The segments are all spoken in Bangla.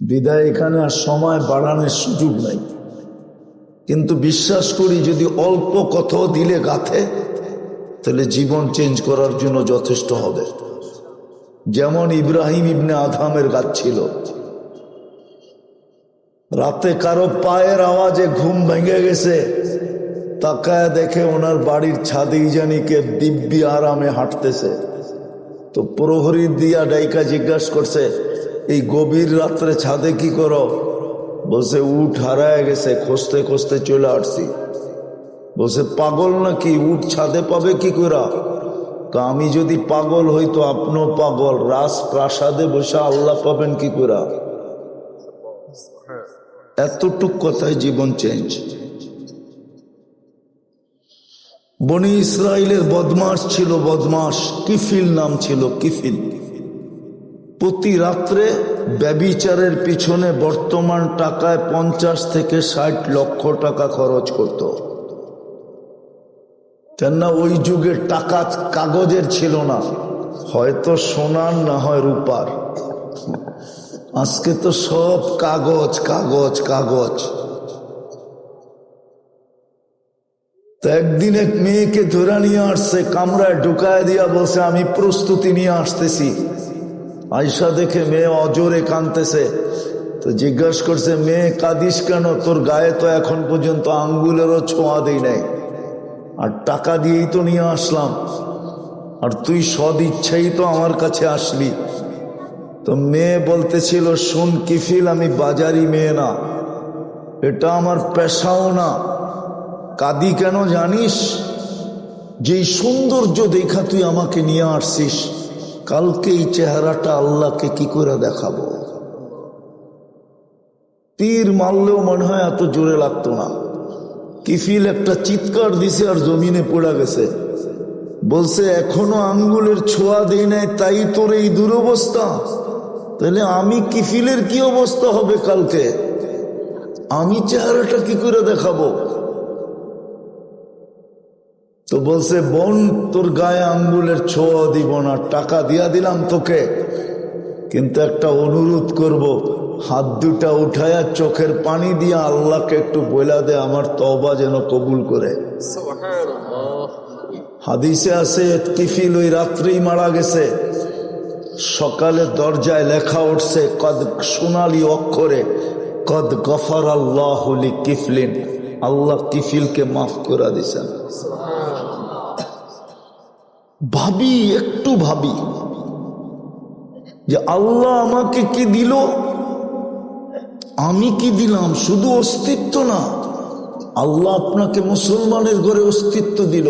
বিদায় এখানে আর সময় বাড়ানোর সুযোগ নাই। কিন্তু বিশ্বাস করি যদি অল্প কথাও দিলে গাথে, তাহলে জীবন চেঞ্জ করার জন্য যথেষ্ট হবে। যেমন ইব্রাহিম ইবনে আধামের গাছ ছিল। রাতে কারও পায়ের আওয়াজে ঘুম ভেঙে গেছে। তাকায় দেখে ওনার বাড়ির ছাদেই জানি কে দিব্যি আরামে হাঁটতেছে। তো প্রহরী দিয়া ডাইকা জিজ্ঞাসা করছে এই গভীর রাত্রে ছাদে কি করো? বলছে উঠ হারায় গেছে, খসতে খসতে চলে আসছি। বলছে, পাগল নাকি? উঠ ছাদে পাবে কি করা? তা আমি যদি পাগল হইতো আপনিও পাগল রাজ প্রাসাদে বসে আল্লাহ পাবেন কি করা? এতটুক কথায় জীবন চেঞ্জ বনি ইসরায়েলের বদমাস ছিল বদমাস কিফিল নাম ছিল কিফিল। প্রতি রাত্রে ব্যবিচারের পিছনে বর্তমান টাকায় পঞ্চাশ থেকে ষাট লক্ষ টাকা খরচ করত। কেননা ওই যুগে টাকা কাগজের ছিল না, হয়তো সোনার না হয় রূপার। আজকে তো সব কাগজ কাগজ কাগজ। একদিন এক মেয়েকে ধরে নিয়ে আসছে, কামরায় ঢুকায় দিয়া বলছে, আমি প্রস্তুতি নিয়ে আসতেছি। আয়সা দেখে মেয়ে অজরে কানতেছে তো জিজ্ঞাসা করছে, মেয়ে, কাঁদিস কেন? তোর গায়ে তো এখন পর্যন্ত আঙ্গুলেরও ছোঁয়া দেই নাই। আর টাকা দিয়েই তো নিয়ে আসলাম। আর তুই সদ ইচ্ছাই তো আমার কাছে আসলি। তো মেয়ে বলতেছিল, শোন, কিফিল, আমি বাজারি মেয়ে না। এটা আমার পেশাও না। কাদি কেন জানিস? যেই সৌন্দর্য দেখা তুই আমাকে নিয়ে আসছিস কালকে এই চেহারাটা আল্লাহকে কি করে দেখাবো? তীর মারলেও মনে হয় এত জোরে লাগতো না। কিফিল একটা চিৎকার দিছে আর জমিনে পড়ে গেছে। বলছে, এখনও আঙ্গুলের ছোঁয়া দেই নাই, তাই তোর এই দুরবস্থা। তাহলে আমি কিফিলের কি অবস্থা হবে কালকে? আমি চেহারাটা কি করে দেখাবো? তো বলছে বোন তোর গায়ে আঙ্গুলের ছোঁয়া দিব না টাকা দিয়া দিলাম তোকে। কিন্তু একটা অনুরোধ করব হাত দুটা উঠায়া চোখের পানি দিয়া আল্লাহকে একটু বইলা দে আমার তবা যেন কবুল করে। হাদিসে আছে কিফিল ওই রাত্রেই মারা গেছে। সকালে দরজায় লেখা উঠছে কদ সোনালি অক্ষরে কদ গফর আল্লাহ কিফলিন আল্লাহ কিফিলকে মাফ করে দিছেন। ভাবি, একটু ভাবি। যে আল্লাহ আমাকে কি দিল? আমি কি দিলাম? শুধু অস্তিত্ব না, আল্লাহ আপনাকে মুসলমানের ঘরে অস্তিত্ব দিল।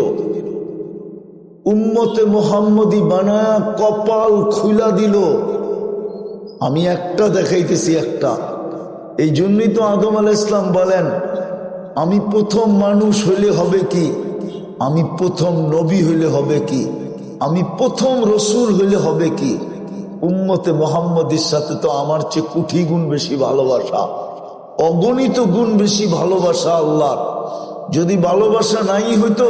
উম্মতে মোহাম্মদী বানায়া কপাল খুলা দিল। আমি একটা দেখাইতেছি একটা। এই জন্যই তো আদম আল ইসলাম বলেন, আমি প্রথম মানুষ হইলে হবে কি? আমি প্রথম নবী হইলে হবে কি? আমি প্রথম রসুল হইলে হবে কি? উম্মতে মোহাম্মদের সাথে তো আমার চেয়ে কুঠি গুণ বেশি ভালোবাসা। অগণিত গুণ বেশি ভালোবাসা আল্লাহর যদি ভালোবাসা নাই হইতো,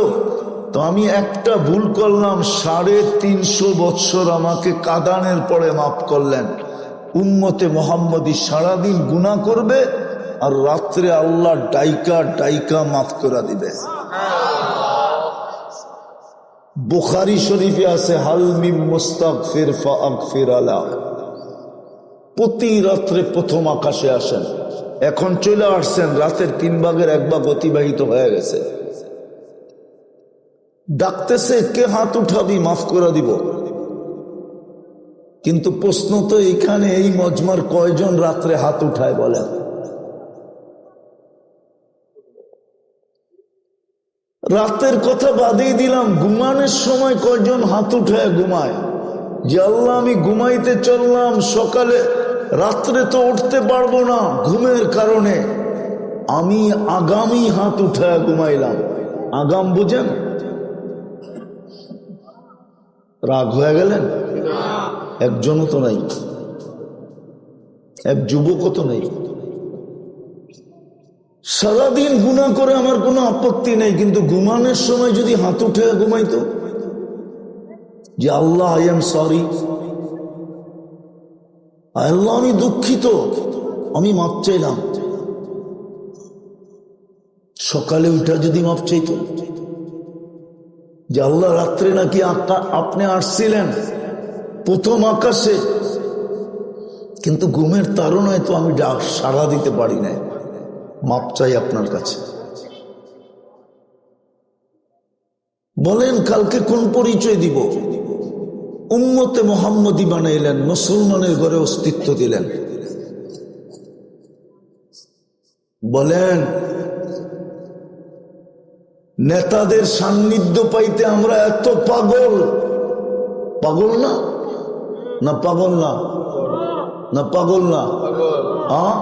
তো আমি একটা ভুল করলাম, সাড়ে তিনশো বৎসর আমাকে কাদানের পরে মাফ করলেন। উম্মতে মোহাম্মদী সারাদিন গুণা করবে আর রাত্রে আল্লাহ ডাইকা ডাইকা মাফ করে দিবে। বুখারি শরীফে আছে হালমিম মুস্তাক ফির ফির আলা। প্রতি রাত্রে প্রথম আকাশে আসেন। এখন চলে আসছেন, রাতের তিন ভাগের এক ভাগ অতিবাহিত হয়ে গেছে। ডাকতেছে, কে হাত উঠাবি? মাফ করে দিব। কিন্তু প্রশ্ন তো এখানে, এই মজমার কয়জন রাত্রে হাত উঠায় বলেন? রাতের কথা বাদেই দিলাম, ঘুমানোর সময় কয়জন হাত উঠায় ঘুমায়? যে আল্লাহ আমি ঘুমাইতে চললাম, সকালে রাত্রে তো উঠতে পারব না ঘুমের কারণে। আমি আগামী হাত উঠায় ঘুমাইলাম। আগাম বুঝেন? রাগ হয়ে গেলেন? একজনও তো নাই। এক যুবকও তো নেই। সারাদিন গুণা করে আমার কোনো আপত্তি নেই, কিন্তু ঘুমানোর সময় যদি হাত উঠে ঘুমাইতো? যে Allah I am sorry Allah, আমি দুঃখিত। আমি মাপ চাইলাম। সকালে উঠা যদি মাপ চাইতো? যে আল্লাহ, রাত্রে নাকি আপনি আসছিলেন প্রথম আকাশে, কিন্তু ঘুমের তারণায় তো আমি ডাক সাড়া দিতে পারি না মাপ চাই আপনার কাছে। বলেন কালকে কোন পরিচয় দিব? উম্মতে মোহাম্মদী বানাইলেন মুসলমানের ঘরে অস্তিত্ব দিলেন। বলেন নেতাদের সান্নিধ্য পাইতে আমরা এত পাগল। পাগল না? না পাগল না? না পাগল না? হ্যাঁ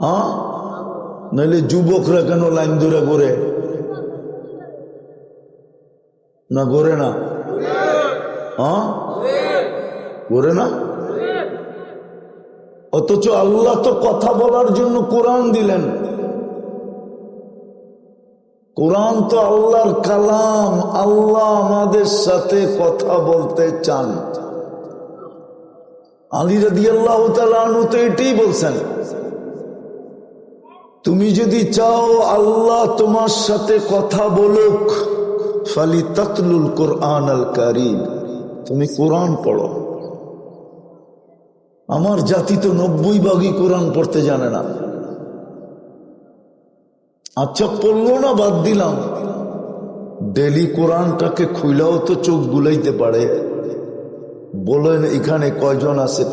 হ্যাঁ নাহলে যুবকরা কেন লাইন ধরে ঘুরে? না ঘুরে না? হ্যাঁ? না? অথচ আল্লাহ তো কথা বলার জন্য কোরআন দিলেন। কোরআন তো আল্লাহর কালাম, আল্লাহ আমাদের সাথে কথা বলতে চান। আলী রাদি আল্লাহ তালু তো এটাই বলছেন। তুমি যদি চাও আল্লাহ তোমার সাথে কথা বলুক ফালি তাকলুল কোরআন আল কারিম। তুমি কোরআন পড়ো। আমার জাতি তো নব্বই ভাগই কোরআন পড়তে জানে না। আচ্ছা পড়ল না, বাদ দিলাম। ডেলি কোরআনটাকে খুইলাও তো চোখ বুলাইতে পারে। বলেন, এখানে কয়জন আছে?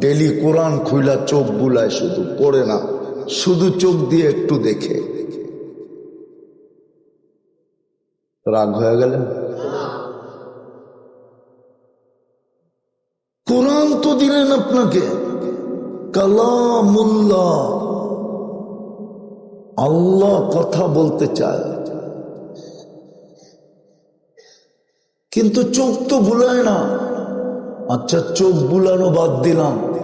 ডেলি কোরআন খুইলা চোখ বুলায় শুধু, পড়ে না। শুধু চোখ দিয়ে একটু দেখে। রাগ হয়ে গেলেন কোরআন তো দিলেন আপনাকে। কালামুল্লাহ। আল্লাহ কথা বলতে চায়। কিন্তু চোখ তো বুলায় না। আচ্ছা চোখ বুলানো বাদ দিলাম।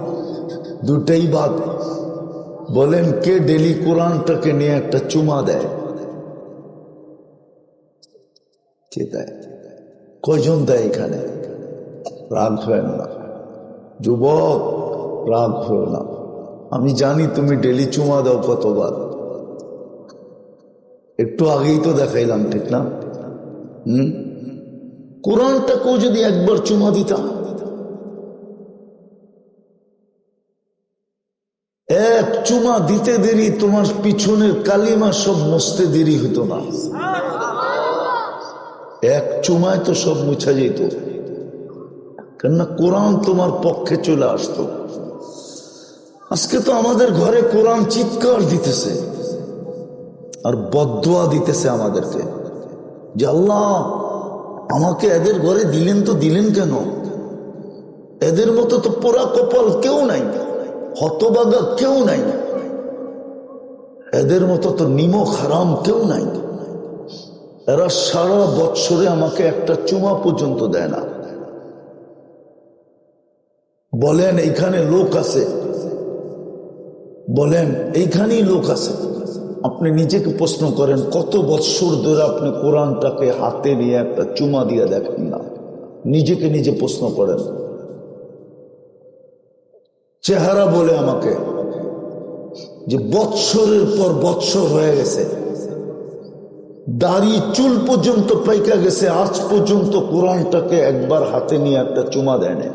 দুটাই বাদ। বলেন, কে ডেলি কোরআনটাকে নিয়ে একটা চুমা দেয়? কে দেয়? কয়জন দেয় এখানে? রাগ হয় না। যুবক, রাগ হয় না। আমি জানি তুমি ডেলি চুমা দাও কতবার। একটু আগেই তো দেখাইলাম, ঠিক না? হুম? কোরআনটাকেও যদি একবার চুমা দিতাম। এক চুমা দিতে দেরি, তোমার পিছনের কালিমা সব মুছতে দেরি হতো না। এক চুমায় তো সব মুছা যেত। কেননা কোরআন তোমার পক্ষে চলে আসতো। আজকে তো আমাদের ঘরে কোরআন চিৎকার দিতেছে আর বদুয়া দিতেছে আমাদেরকে। যে আল্লাহ, আমাকে এদের ঘরে দিলেন তো দিলেন কেন? এদের মতো তো পোড়া কপাল কেউ নাই। হতবাগা কেউ নাই। এদের মতো তো নিমক হারাম কেউ নাই। এরা সারা বৎসরে আমাকে একটা চুমা পর্যন্ত দেয় না। বলেন, এইখানে লোক আছে। বলেন, এইখানেই লোক আছে। আপনি নিজেকে প্রশ্ন করেন, কত বৎসর ধরে আপনি কোরআনটাকে হাতে নিয়ে একটা চুমা দিয়ে দেখেন না? নিজেকে নিজে প্রশ্ন করেন। চেহারা বলে আমাকে যে বৎসরের পর বৎসর হয়ে গেছে। দাড়ি, চুল পর্যন্ত পাইকা গেছে আজ পর্যন্ত কোরআনটাকে একবার হাতে নিয়ে একটা চুমা দেয় না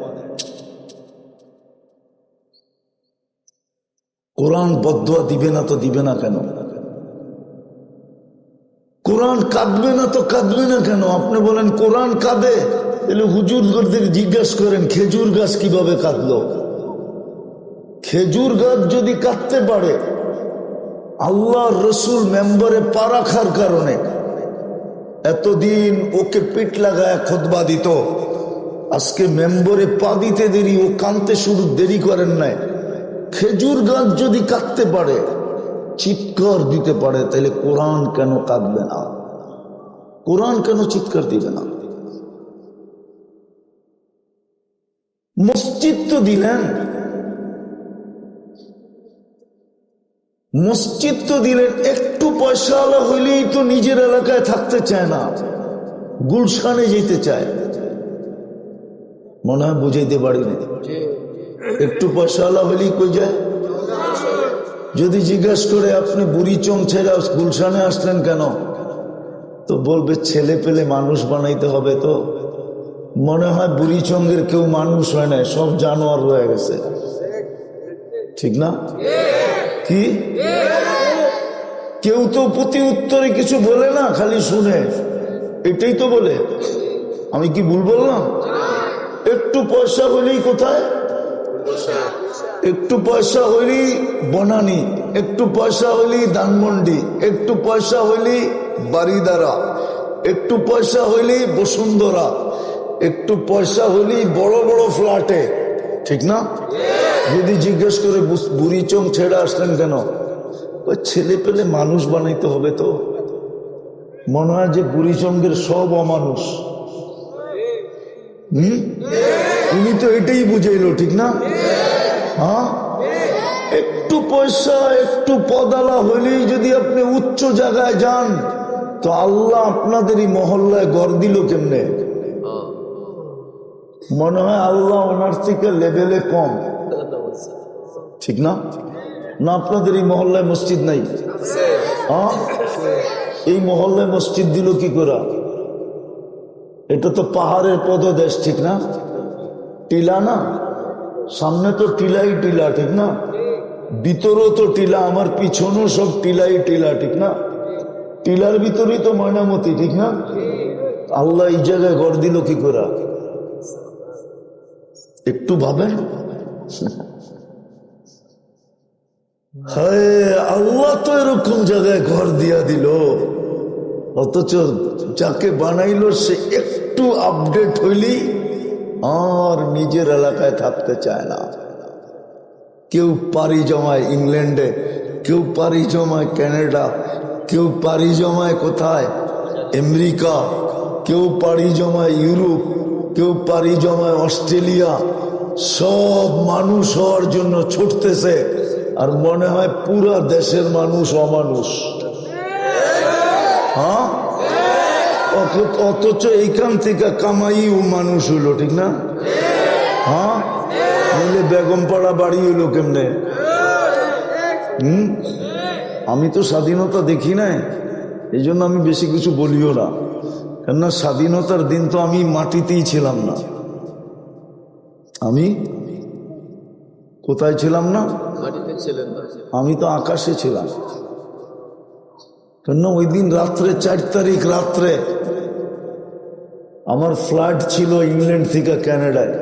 কোরআন বদুয়া দিবে না তো দিবে না কেন? কোরআন কাঁদবে না তো কাঁদবে না কেন? আপনি বলেন, কোরআন কাঁদে? তাহলে হুজুর জিজ্ঞাসা করেন, খেজুর গাছ কীভাবে কাঁদলো? খেজুর গাছ যদি কাঁদতে পারে, আল্লাহ রসুল মেম্বারে পা রাখার কারণে এতদিন ওকে পিঠ লাগায় খোদবা দিত। আজকে মেম্বরে পা দিতে দেরি, ও কানতে শুরু দেরি করেন নাই। খেজুর গাছ যদি কাঁদতে পারে, চিৎকার দিতে পারে, তাহলে কোরআন কেন কাঁদবে না? কোরআন কেন চিৎকার দিবে না? মসজিদ তো দিলেন মসজিদ তো দিলেন, একটু পয়সা পয়সাওয়ালা হইলেই তো নিজের এলাকায় থাকতে চায় না। গুলশানে যেতে চায়। মনে হয় বুঝাইতে পারিনি একটু পয়সা পয়সাওয়ালা হইলেই কই যায়? যদি জিজ্ঞেস করে, আপনি বুড়ি চং ছেড়ে গুলশানে আসলেন কেন? তো বলবে, ছেলে পেলে মানুষ বানাইতে হবে তো। মনে হয় বুড়ি চঙ্গের কেউ মানুষ হয় না সব জানোয়ার হয়ে গেছে। ঠিক না? কি? কেউ তো প্রতি উত্তরে কিছু বলে না, খালি শুনে। এটাই তো বলে। আমি কি ভুল বললাম? একটু পয়সা হলেই কোথায়? একটু পয়সা হইলি বনানি, একটু পয়সা হইলি ধানমন্ডি, একটু পয়সা হইলি বাড়িদারা একটু পয়সা হইলি বসুন্ধরা, একটু পয়সা হইলি বড় বড় ফ্ল্যাটে। ঠিক না? যদি জিজ্ঞেস করে বুড়ি চং ছেড়ে আসলেন কেন? ওই ছেলে পেলে মানুষ বানাইতে হবে তো। মনে হয় যে বুড়ি চঙ্গের সব অমানুষ। হুম? উনি তো এটাই বুঝাইলো, ঠিক না? হ্যাঁ? একটু পয়সা, একটু পদালা হইলেই যদি আপনি উচ্চ জায়গায় যান, তো আল্লাহ আপনাদের এই মহল্লায় গড় দিল কেমনে? মনে হয় আল্লাহ ওনার থেকে লেভেলে কম। ঠিক না? না, আপনাদের এই মহল্লায় মসজিদ নাই। এই মহল্লায় মসজিদ দিল কি করে? এটা তো পাহাড়ের পদদেশ, ঠিক না? টিলা না? সামনে তো টিলাই টিলা, ঠিক না? ভিতরও তো টিলা, আমার পিছনেও সব টিলাই টিলা, ঠিক না? টিলার ভিতরেই তো ময়নামতি, ঠিক না? আল্লাহ এই জায়গায় ঘর দিল কি করে? একটু ভাবেন? হায়, আল্লাহ তো এরকম জায়গায় ঘর দিয়া দিল। অথচ যাকে বানাইলো সে একটু আপডেট হইলি আর নিজের এলাকায় থাকতে চায় না। কেউ পারি জমায় ইংল্যান্ডে, কেউ পারি জমায় ক্যানাডা, কেউ পারি জমায় কোথায়? আমেরিকা, কেউ পাড়ি জমায় ইউরোপ, কেউ পাড়ি জমায় অস্ট্রেলিয়া। সব মানুষ হওয়ার জন্য ছুটতেছে। আর মনে হয় পুরা দেশের মানুষ অমানুষ। হ্যাঁ? অথ- অথচ এইখান থেকে কামাই ও মানুষ হইল, ঠিক না? হ্যাঁ? বেগম পাড়া বাড়ি হইল কেমনে? হুম? আমি তো স্বাধীনতা দেখি নাই এই জন্য আমি বেশি কিছু বলিও না। কেননা স্বাধীনতার দিন তো আমি মাটিতেই ছিলাম না। আমি? কোথায় ছিলাম না? আমি তো আকাশে ছিলাম। কেন ওই দিন রাত্রে, চার তারিখ রাত্রে আমার ফ্লাইট ছিল ইংল্যান্ড থেকে ক্যানাডায়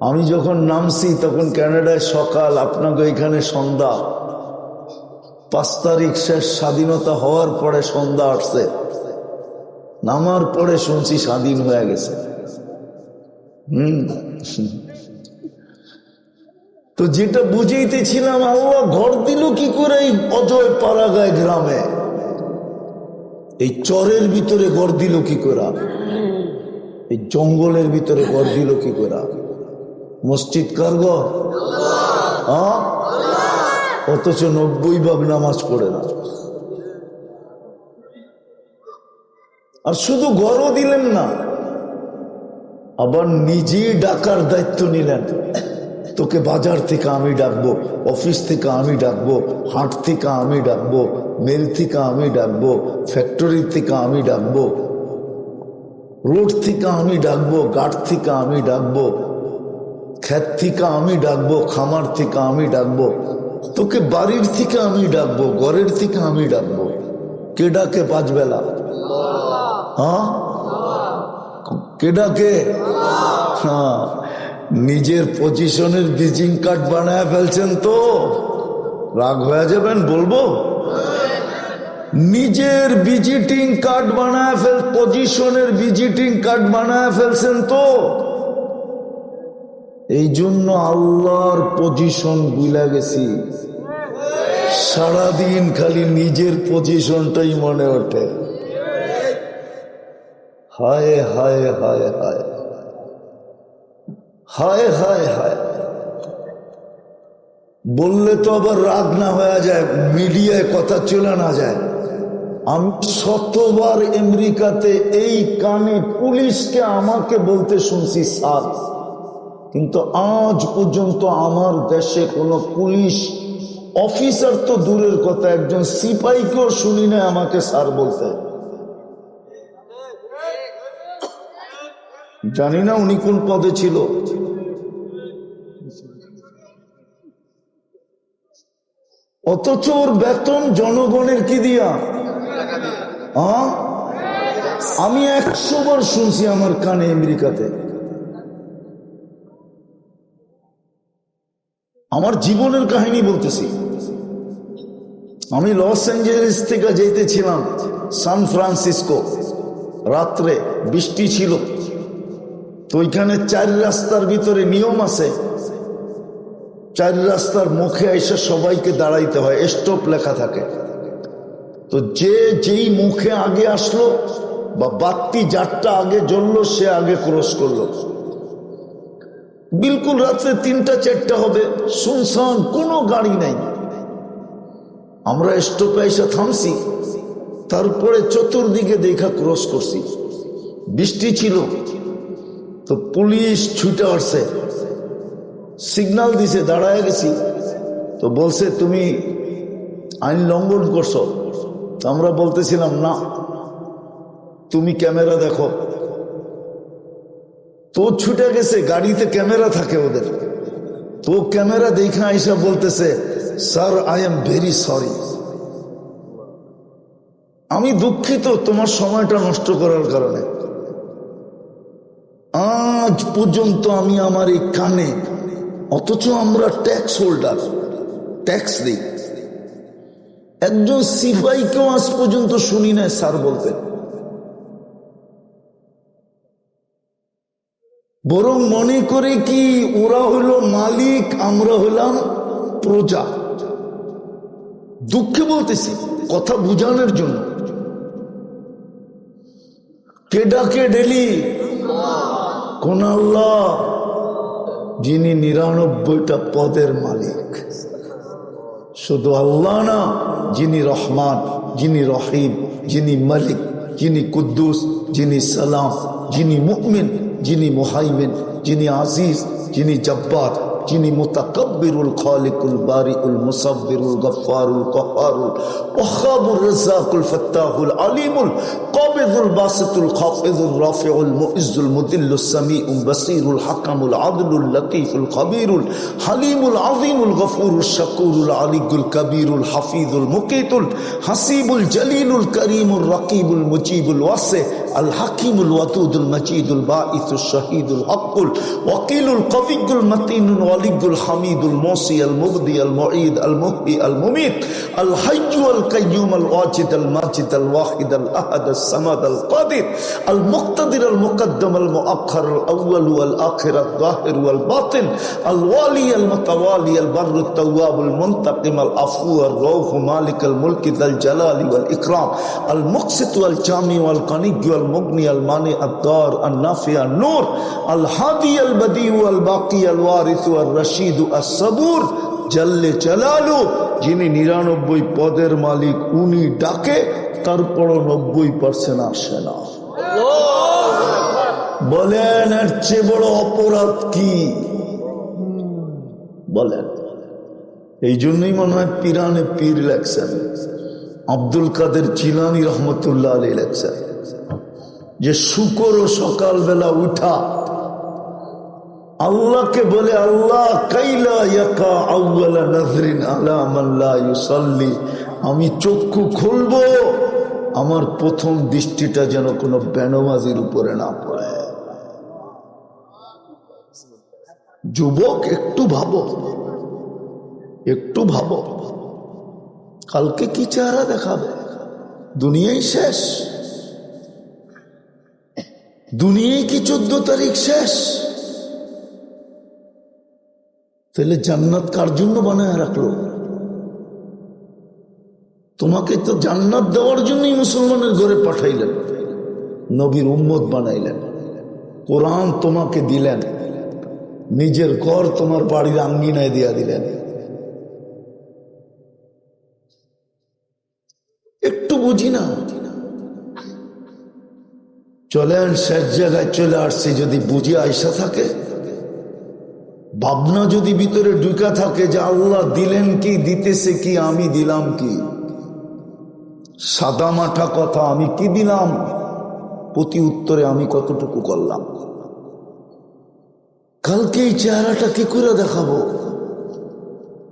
আমি যখন নামছি তখন ক্যানাডায় সকাল, আপনাকে এখানে সন্ধ্যা। পাঁচ তারিখ শেষ, স্বাধীনতা হওয়ার পরে সন্ধ্যা আসছে। নামার পরে শুনছি স্বাধীন হয়ে গেছে। হুম। তো যেটা বুঝাইতেছিলাম, আল্লাহ ঘর দিল কি করে এই অজয় পাড়াগায় গ্রামে? এই চরের ভিতরে ঘর দিল কি করে? এই জঙ্গলের ভিতরে ঘর দিল কি করে? মসজিদ কার হ্যাঁ? অথচ নব্বই ভাগ নামাজ পড়ে না। আর শুধু ঘরও দিলেন না, আবার নিজেই ডাকার দায়িত্ব নিলেন। তোকে বাজার থেকে আমি ডাকবো অফিস থেকে আমি ডাকবো হাট থেকে আমি ডাকবো মেল থেকে আমি ডাকবো ফ্যাক্টরি থেকে আমি ডাকবো রোড থেকে আমি ডাকবো গাঠ থেকে আমি ডাকবো ক্ষেত থেকে আমি ডাকবো খামার থেকে আমি ডাকবো তোকে বাড়ির থেকে আমি ডাকবো ঘরের থেকে আমি ডাকবো কে ডাকে পাঁচ বেলা হ্যাঁ কে ডাকে হ্যাঁ নিজের পজিশনের ভিজিং কার্ড বানায় ফেলছেন তো। রাগ হয়ে যাবেন, বলব? নিজের ভিজিটিং কার্ড বানায় ফেল, পজিশনের ভিজিটিং কার্ড বানায় ফেলছেন তো। এই জন্য আল্লাহর পজিশন বুলা গেছি। সারাদিন খালি নিজের পজিশনটাই মনে ওঠে। হায় হায় হায় হায়। হায় হায় হায়। বললে তো আবার রাগ না হয়ে যায়, মিডিয়ায় কথা চলে না যায়। আমি শতবার আমেরিকাতে এই কানে পুলিশকে আমাকে বলতে শুনছি সাত কিন্তু আজ পর্যন্ত আমার দেশে কোনো পুলিশ অফিসার তো দূরের কথা, একজন সিপাহীকেও শুনি না আমাকে স্যার বলতে। জানি না উনি কোন পদে ছিল। অথচ ওর বেতন জনগণের কি দিয়া? আমি একশো বার শুনছি আমার কানে আমেরিকাতে। আমার জীবনের কাহিনী বলতেছি। আমি লস অ্যাঞ্জেলেস থেকে যেতেছিলাম সান ফ্রান্সিসকো। রাত্রে বৃষ্টি ছিল। তো ওইখানে চার রাস্তার ভিতরে নিয়ম আছে। চার রাস্তার মুখে এসে সবাইকে দাঁড়াইতে হয়, স্টপ লেখা থাকে। তো যে যেই মুখে আগে আসলো বা বাত্তি যারটা আগে জ্বললো, সে আগে ক্রস করল। বিলকুল রাত্রে তিনটা চারটা হবে শুনশান কোনো গাড়ি নাই। আমরা স্টপে এসে থামছি, তারপরে চতুর্দিকে দেখা ক্রস করছি। বৃষ্টি ছিল তো পুলিশ ছুটে আসছে। সিগনাল দিছে, দাঁড়ায় গেছি। তো বলছে, তুমি আইন লঙ্ঘন করছ। তো আমরা বলতেছিলাম, না, তুমি ক্যামেরা দেখো। তো ছুটে গেছে, গাড়িতে ক্যামেরা থাকে ওদের। তো ক্যামেরা দেখা আইসা বলতেছে, sir, I am very sorry. আমি দুঃখিত তোমার সময়টা নষ্ট করার কারণে। আজ পর্যন্ত আমি আমার এই কানে, অথচ আমরা ট্যাক্স হোল্ডার ট্যাক্স দিই। একজন সিপাহীকেও আজ পর্যন্ত শুনি না স্যার বলতে। বরং মনে করে কি ওরা হইল মালিক, আমরা হইলাম প্রজা। দুঃখে বলতেছি, কথা বুঝানোর জন্য। কে ডাকে ডেলি? কোন আল্লাহ যিনি নিরানব্বইটা পদের মালিক। শুধু আল্লাহ না, যিনি রহমান, যিনি রহিম, যিনি মালিক, যিনি কুদ্দুস, যিনি সালাম, যিনি মুকমিন যিনি মোহাইমিন, যিনি আজিজ, যিনি জব্বার। যিনি মুতাকব্বিরুল খালিকুল বারিউল মুসাব্বিরুল গফফারুল কহারুল ওয়াহাবুর রাজ্জাকুল ফাত্তাহুল আলিমুল, কাবিদুল বাসিতুল খাফিজুল রাফিউল মুইজ্জুল মুদিল্লুস সামিউল বাসিরুল হাকামুল আদলুল লতীফুল খবীরুল হালিমুল আযীমুল গফুরুল শাকুরুল আলিকুল কবীরুল হাফিজুল মুকিতুল হাসিবুল জলিলুল করিমুল রকিবুল মুজিবুল ওয়াসি আল হাকিমুল ওয়াদুদুল মজিদুল বাঈসুল শহীদুল হকুল ওয়াকিলুল কবিগুল মতিনুল ওয়ালিগুল হামিদুল মোসি আল মুবদি আল মুঈদ আল মুহবি আল মুমিত আল হাইয়্যু আল কাইয়্যুম আল ওয়াজিদ আল মাজিদ আল ওয়াহিদ আল আহাদ আল সামাদ আল কাদির আল মুক্তাদির আল মুকদ্দম আল মুআخر আল আউয়াল ওয়াল আখির আল যাহির ওয়াল বাতিন আল ওয়ালি আল মুতাওয়ালি আল বর আল তাওয়াব আল মুনতাকিম আল আফু আল রউফ মালিক আল মুলক যাল জালালি মুগনি আল মানি আত্তার আল নাফিয়া নূর, আল হাদি আল বদিউ আল বাকি আল ওয়ারিসু আল রশিদু সবুর জাল্লে চালালু যিনি নিরানব্বই পদের মালিক, উনি ডাকে, তারপরও নব্বই পার্সেন্ট আসে না। বলেন, এর চেয়ে বড় অপরাধ কি? বলেন। এই জন্যই মনে হয় পিরানে পীর লেখছেন। আব্দুল কাদের চিলানি রহমতুল্লাহ আলী লেখছেন। যে শুকর ও সকালবেলা উঠা। আল্লাহকে বলে, আল্লাহ, কাইলা ইয়াকা নজরিন আলা মাল্লা ইউসাল্লি। আমি চক্ষু খুলবো, আমার প্রথম দৃষ্টিটা যেন কোনো বেনমাজির উপরে না পড়ে। যুবক, একটু ভাবো। একটু ভাবো। কালকে কি চেহারা দেখাবে? দুনিয়াই শেষ। দুনিয়ায় কি চোদ্দ তারিখ শেষ? তাহলে জান্নাত কার জন্য বানায় রাখল? তোমাকে তো জান্নাত দেওয়ার জন্যই মুসলমানের ঘরে পাঠাইলেন। নবীর উম্মত বানাইলেন। কোরআন তোমাকে দিলেন। নিজের ঘর তোমার বাড়ির আঙ্গিনায় দিয়া দিলেন। একটু বুঝি না? চলেন শেষ জায়গায় চলে আসছি যদি বুঝি আইসা থাকে। ভাবনা যদি ভিতরে ঢুকা থাকে যে আল্লাহ দিলেন কি, দিতেছে কি, আমি দিলাম কি? সাদা মাঠা কথা আমি কি দিলাম? প্রতি উত্তরে আমি কতটুকু করলাম? কালকে এই চেহারাটা কি করে দেখাবো?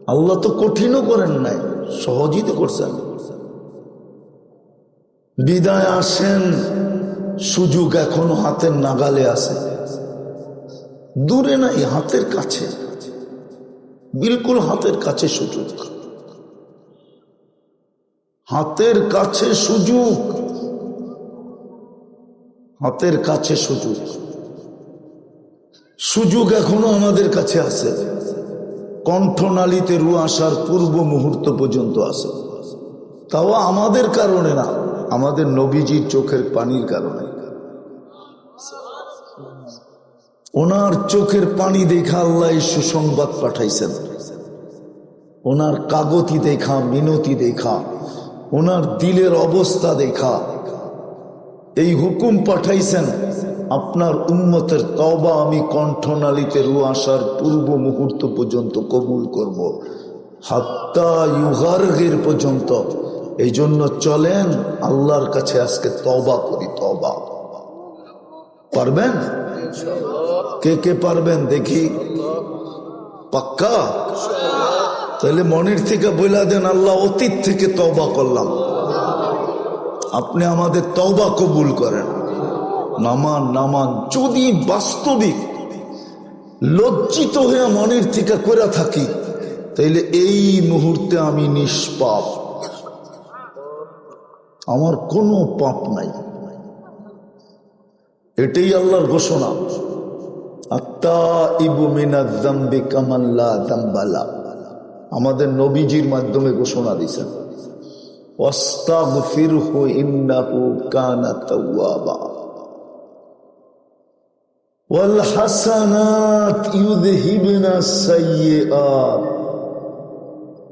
আল্লাহ তো কঠিনও করেন নাই, সহজই তো করছেন। বিদায় আসেন সুযোগ এখনও হাতের নাগালে আছে। দূরে নাই হাতের কাছে। বিলকুল হাতের কাছে সুযোগ। হাতের কাছে সুযোগ। হাতের কাছে সুযোগ। সুযোগ এখনও আমাদের কাছে আছে। কণ্ঠনালীতে রু আসার পূর্ব মুহূর্ত পর্যন্ত আছে। তাও আমাদের কারণে না। আমাদের নবীজির চোখের পানির কারণে। ওনার চোখের পানি দেখা আল্লাহ সুসংবাদ পাঠাইছেন। ওনার কাগতি দেখা, মিনতি দেখা, ওনার দিলের অবস্থা দেখা। এই হুকুম পাঠাইছেন, আপনার উন্মতের তবা আমি কণ্ঠনালীতে রু আসার পূর্ব মুহূর্ত পর্যন্ত কবুল করব। হাত্তা ইউগার্গের পর্যন্ত এই জন্য চলেন আল্লাহর কাছে আজকে তবা করি তবা পারবেন? কে কে পারবেন দেখি? পাক্কা? তাহলে মনের থেকে বইলা দেন, আল্লাহ অতীত থেকে তবা করলাম। আপনি আমাদের তবা কবুল করেন। নামান নামান, যদি বাস্তবিক, লজ্জিত হয়ে মনের থেকে করে থাকি, তাইলে এই মুহূর্তে আমি নিষ্পাপ। আমার কোনো পাপ নাই। এটাই আল্লাহর ঘোষণা। আত্মা ইবু মিনাদ্দাম্বি কামাল্লা দাম্বালা আমাদের নবীজির মাধ্যমে ঘোষণা দিয়েছেন।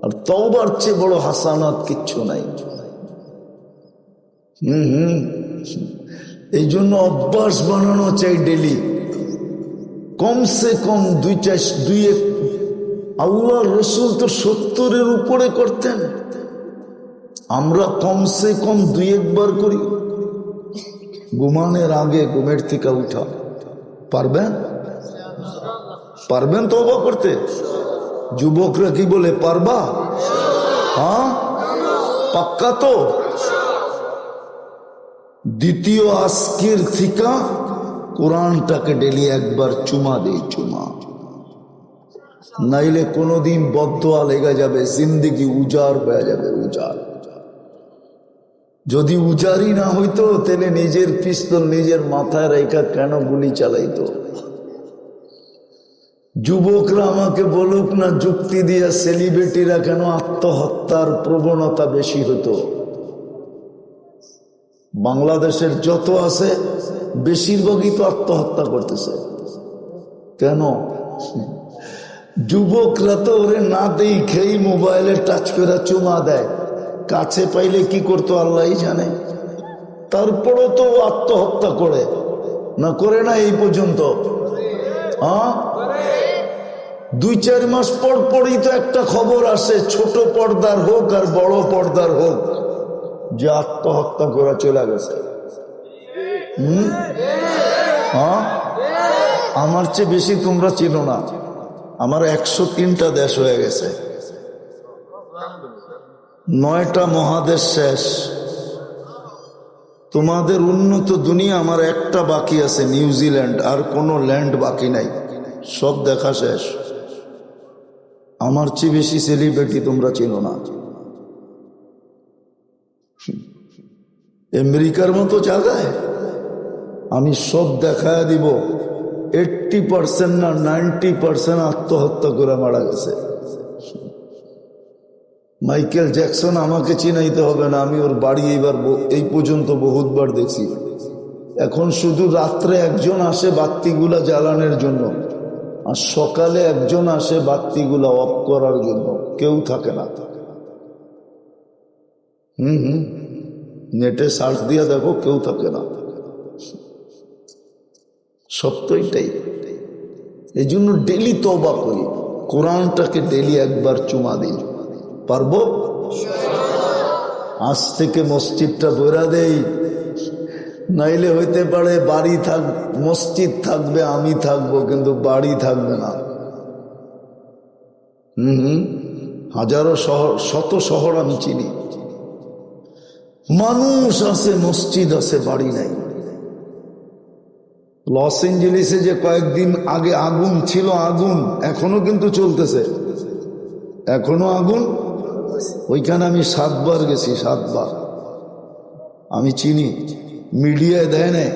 আর তওবার চেয়ে বড় হাসানাত কিচ্ছু নাই। হুম এই জন্য অভ্যাস বানানো চাই ডেলি কমসে কম দুই চার, দুই এক আল্লাহ রসুল তো সত্তরের উপরে করতেন। আমরা কমসে কম দুই একবার করি। ঘুমানের আগে ঘুমের থেকে উঠা। পারবেন? পারবেন তো অবাক করতে? যুবকরা কি বলে, পারবা? হ্যাঁ? পাক্কা তো? দ্বিতীয় আজকের থিকা, কোরআনটাকে ডেলি একবার চুমা দেই, চুমা। নাইলে কোনোদিন বদোয়া লেগে যাবে, জিন্দিগি উজাড় হয়ে যাবে, উজাড়। যদি উজাড়ই না হইতো, তাহলে নিজের পিস্তল নিজের মাথায় রেখা কেন গুলি চালাইতো? যুবকরা আমাকে বলুক না, যুক্তি দিয়া সেলিব্রিটিরা কেন আত্মহত্যার প্রবণতা বেশি হতো? বাংলাদেশের যত আছে, বেশিরভাগই তো আত্মহত্যা করতেছে। কেন? যুবকরা তো ওরে না দেই খেই মোবাইলে টাচ করে চুমা দেয়। কাছে পাইলে কি করতো আল্লাহ জানে। তারপরও তো আত্মহত্যা করে। না করে না এই পর্যন্ত? হ্যাঁ? দুই চার মাস পর পরই তো একটা খবর আসে, ছোট পর্দার হোক আর বড় পর্দার হোক। যে আত্মহত্যা করে চলে গেছে। হ্যাঁ? আমার চেয়ে বেশি তোমরা চিনো না। আমার একশো তিনটা দেশ হয়ে গেছে। নয়টা মহাদেশ শেষ। তোমাদের উন্নত দুনিয়া আমার একটা বাকি আছে নিউজিল্যান্ড আর কোনো ল্যান্ড বাকি নাই। সব দেখা শেষ। আমার চেয়ে বেশি সেলিব্রিটি তোমরা চিনো না। আমেরিকার মতো জায়গায় আমি সব দেখায় দিব। এইটটি পার্সেন্ট না নাইনটি পার্সেন্ট আত্মহত্যা করে মারা গেছে। মাইকেল জ্যাকসন আমাকে চিনাইতে হবে না, আমি ওর বাড়ি এইবার এই পর্যন্ত বহুতবার দেখছি। এখন শুধু রাত্রে একজন আসে বাত্তিগুলা জ্বালানোর জন্য, আর সকালে একজন আসে বাত্তিগুলা অফ করার জন্য। কেউ থাকে না। হুম হুম। নেটে সার্চ দিয়ে দেখো কেউ থাকে না। তো এটাই এই জন্য ডেলি তবা করি। কোরআনটাকে ডেলি একবার চুমা দিই। পারব? আজ থেকে মসজিদটা বেরা দেই। নাইলে হইতে পারে বাড়ি থাক, মসজিদ থাকবে, আমি থাকব, কিন্তু বাড়ি থাকবে না। হুম হাজারো শহর শত শহর আমি চিনি। মানুষ আছে, মসজিদ আছে, বাড়ি নাই। লস এঞ্জেলিসে যে কয়েকদিন আগে আগুন ছিল, আগুন এখনও কিন্তু চলতেছে। এখনও আগুন? ওইখানে আমি সাতবার গেছি, সাতবার। আমি চিনি, মিডিয়ায় দেয় না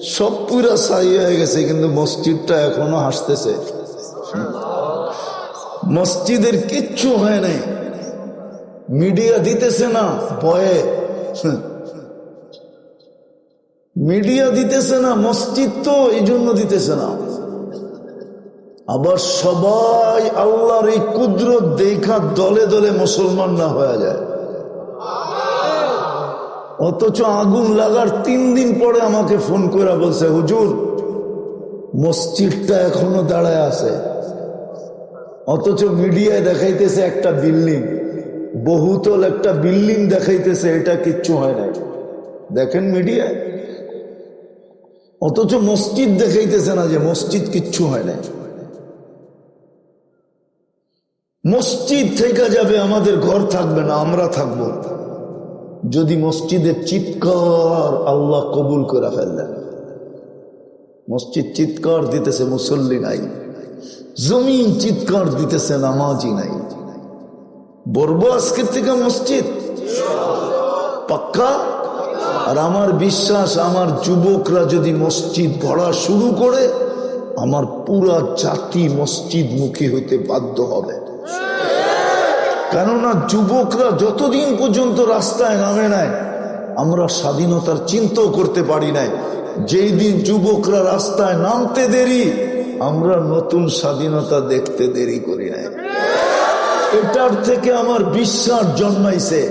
সব পুরা সাই হয়ে গেছে, কিন্তু মসজিদটা এখনও হাসতেছে। মসজিদের কিচ্ছু হয় নাই। মিডিয়া দিতেছে না, ভয়ে। মিডিয়া দিতেছে না, মসজিদ তো এই জন্য দিতেছে না। আবার সবাই আল্লাহর এই কুদরত দেখা দলে দলে মুসলমান না হয়ে যায়। অথচ আগুন লাগার তিন দিন পরে আমাকে ফোন করে বলছে, হুজুর, মসজিদটা এখনও দাঁড়ায় আছে। অথচ মিডিয়ায় দেখাইতেছে একটা বিল্ডিং বহুতল একটা বিল্ডিং দেখাইতেছে, এটা কিচ্ছু হয় নাই। দেখেন মিডিয়া অথচ মসজিদ দেখাইতেছে না যে মসজিদ কিচ্ছু হয় নাই। মসজিদ থেকে যাবে, আমাদের ঘর থাকবে না, আমরা থাকব। যদি মসজিদের চিৎকার, আল্লাহ কবুল করে ফেললেন। মসজিদ চিৎকার দিতেছে মুসল্লি নাই। জমিন চিৎকার দিতেছে, নামাজি নাই। বলব আজকের থেকে মসজিদ? পাক্কা? আর আমার বিশ্বাস, আমার যুবকরা যদি মসজিদ গড়া শুরু করে, আমার পুরা জাতি মসজিদ মুখী হইতে বাধ্য হবে। কেননা যুবকরা যতদিন পর্যন্ত রাস্তায় নামে নাই, আমরা স্বাধীনতার চিন্তাও করতে পারি নাই। যেই দিন যুবকরা রাস্তায় নামতে দেরি, আমরা নতুন স্বাধীনতা দেখতে দেরি করি নাই। এটার থেকে আমার বিশ্বাস জন্মাইছে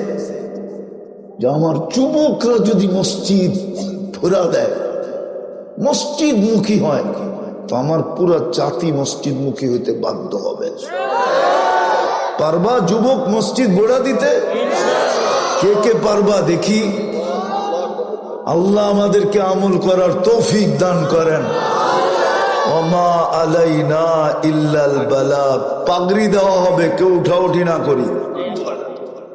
যে আমার যুবকরা যদি মসজিদ ফোরা দেয়, মসজিদ মুখী হয়, তো আমার পুরা জাতি মসজিদ মুখী হইতে বাধ্য হবে। পারবা যুবক মসজিদ গোড়া দিতে? কে কে পারবা দেখি? আল্লাহ আমাদেরকে আমল করার তৌফিক দান করেন। অমা আলাইনা ইল্লাল বালা। পাগড়ি দেওয়া হবে কেউ উঠাউঠি না করি।